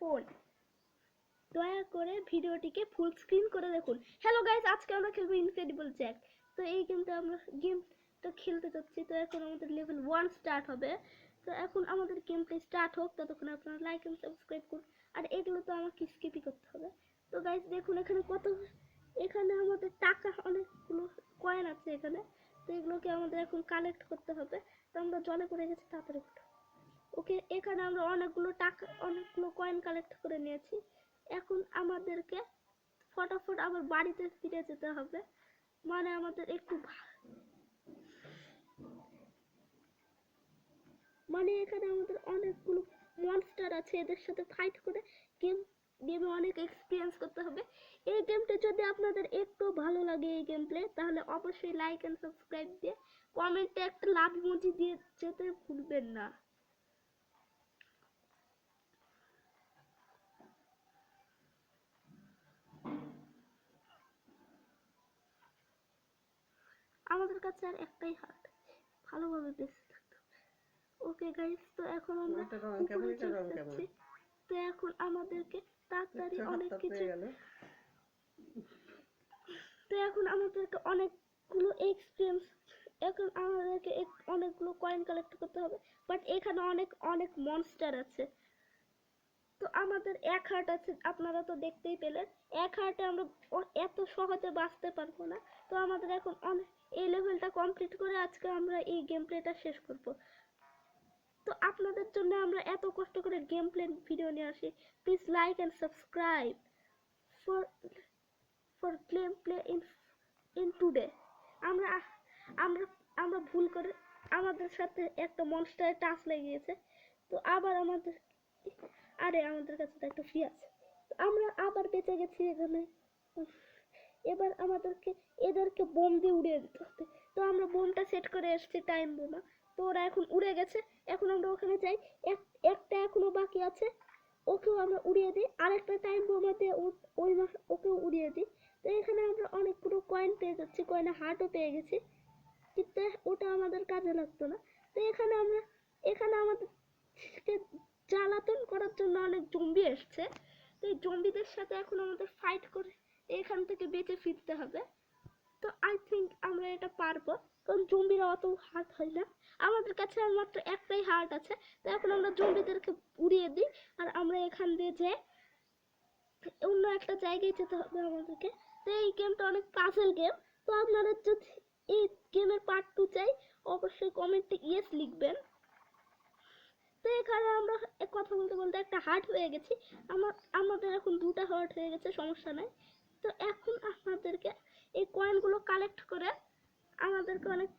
Phone. দয়া করে ভিডিওটিকে ফুল স্ক্রিন করে দেখুন। হ্যালো গাইস আজকে আমরা খেলব ইনক্রেডিবল জ্যাক তো এই গেমটা আমরা গেমটা খেলতে যাচ্ছি। তো এখন আমাদের লেভেল ওয়ান স্টার্ট হবে। তো এখন আমাদের গেমটা স্টার্ট হোক, ততক্ষণ আপনারা লাইক এন্ড সাবস্ক্রাইব করুন। আর এগুলো তো আমাকে স্কিপই করতে হবে। তো গাইস দেখুন এখানে কত, এখানে আমাদের টাকা অনেকগুলো কয়েন আছে এখানে। তো এগুলোকে আমাদের এখন কালেক্ট করতে হবে। তো আমরা জলে পড়ে গেছি, তাড়াতাড়ি উঠো। ওকে এখানে আমরা অনেকগুলো টাকা, অনেকগুলো কয়েন কালেক্ট করে নিয়েছি। এখন আমাদেরকে ফটাফট আবার বাড়িতে ফিরে যেতে হবে। মানে আমাদের একটু মানে এখানে আমাদের অনেকগুলো মনস্টার আছে, এদের সাথে ফাইট করে গেম গেমে অনেক এক্সপিরিয়েন্স করতে হবে। এই গেমটা যদি আপনাদের একটু ভালো লাগে এই গেম প্লে তাহলে অবশ্যই লাইক এন্ড সাবস্ক্রাইব দিয়ে কমেন্টে একটা লাভ ইমোজি দিয়ে যেতে ভুলবেন না। আমাদের কাছে আর একটাই হাট ভালোভাবে বেঁচে থাকতে ওকে গাইস তো এখন আমরা উপরে চলে যাচ্ছি। তো এখন আমাদেরকে তাড়াতাড়ি অনেক হাতটা কিছু। তো এখন আমাদেরকে অনেকগুলো এক্সপিরিয়েন্স এখন আমাদেরকে অনেকগুলো কয়েন কালেক্ট করতে হবে। বাট এখানে অনেক অনেক মনস্টার আছে। তো আমাদের এক হার্ট আছে, আপনারা তো দেখতেই পেলেন। এক হার্টে আমরা এত সহজে বাঁচতে পারব না। তো আমাদের এখন অনেক এই লেভেলটা কমপ্লিট করে আজকে আমরা এই গেম প্লেটা শেষ করব। তো আপনাদের জন্য আমরা এত কষ্ট করে গেম প্লে ভিডিও নিয়ে আসি। Please like and subscribe for for game play in in today আমরা আমরা আমরা ভুল করে আমাদের সাথে একটা মনস্টারের টাচ লেগে গেছে। তো আবার আমাদের আরে, আমাদের কাছে তো একটা ফ্রি আছে। আমরা আবার বেঁচে গেছি এখানে। এবার আমাদেরকে, এদেরকে বোম দিয়ে উড়িয়ে দিতে হবে। তো আমরা বোমটা সেট করে এসেছি টাইম বোমা। তো ওরা এখন উড়ে গেছে। এখন আমরা ওখানে যাই। এক- একটা এখনও বাকি আছে। ওকেও আমরা উড়িয়ে দিই। আরেকটা টাইম বোমা দিয়ে ওই ওকেও উড়িয়ে দিই। তো এখানে আমরা অনেকগুলো কয়েন পেয়ে যাচ্ছি। কয়েনে হার্টও পেয়ে গেছি। কিন্তু ওটা আমাদের কাজে লাগতো না তো এখানে আমরা এখানে আমাদেরকে জ্বালাতন করার জন্য অনেক জম্বি এসছে তো এই জম্বিদের সাথে এখন আমাদের ফাইট করে এখান থেকে বেঁচে ফিরতে হবে। তো আই থিঙ্ক আমরা এটা পারব, কারণ জম্বিরা অত হার্ট হয় না। আমাদের কাছে মাত্র একটাই হার্ট আছে, তো এখন আমরা জম্বিদেরকে উড়িয়ে দিই, আর আমরা এখান দিয়ে যে অন্য একটা জায়গায় যেতে হবে আমাদেরকে। তো এই গেমটা অনেক পাজেল গেম তো আপনারা যদি এই গেমের পার্ট টু চাই, অবশ্যই কমেন্টে ইয়েস লিখবেন। এখানে আমরা কথা বলতে বলতে একটা হার্ট হয়ে গেছি। আমার, আমাদের এখন দুটা হার্ট হয়ে গেছে, সমস্যা নাই। তো এখন আপনাদেরকে এই কয়েনগুলো কালেক্ট করে আমাদেরকে অনেক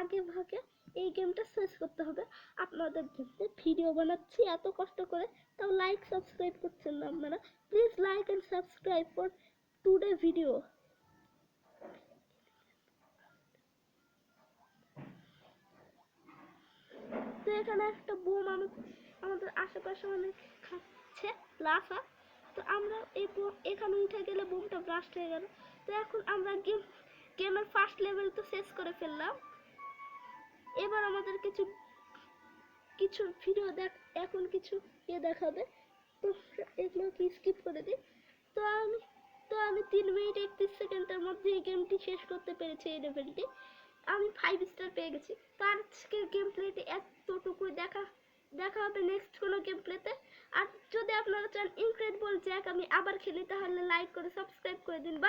আগে ভাগে এই গেমটা শেষ করতে হবে। আপনাদের জন্য ভিডিও বানাচ্ছি এত কষ্ট করে, তাও লাইক সাবস্ক্রাইব করছেন না আপনারা। Please like and subscribe for today video তো এখানে একটা বোম আমাদের আশেপাশে অনেক খাচ্ছে, লাফা তো আমরা এই এখানে উঠে গেলে বোমটা ব্রাস্ট হয়ে গেল। তো এখন আমরা গেম গেমের ফার্স্ট লেভেল তো শেষ করে ফেললাম। এবার আমাদের কিছু কিছু ভিডিও দেখ এখন কিছু ইয়ে দেখাবে। তো এগুলো কি স্কিপ করে দিই। তো আমি তো আমি তিন মিনিট একত্রিশ সেকেন্ডের মধ্যে এই গেমটি শেষ করতে পেরেছি এই লেভেলটি আমি ফাইভ স্টার পেয়ে গেছি। তো আজকের গেম প্লেতে এতটুকু দেখা দেখা হবে নেক্সট কোনো গেম প্লেতে আর যদি আপনারা চান ইনক্রেডিবল জ্যাক আমি আবার খেলি, তাহলে লাইক করে সাবস্ক্রাইব করে দিন। বাই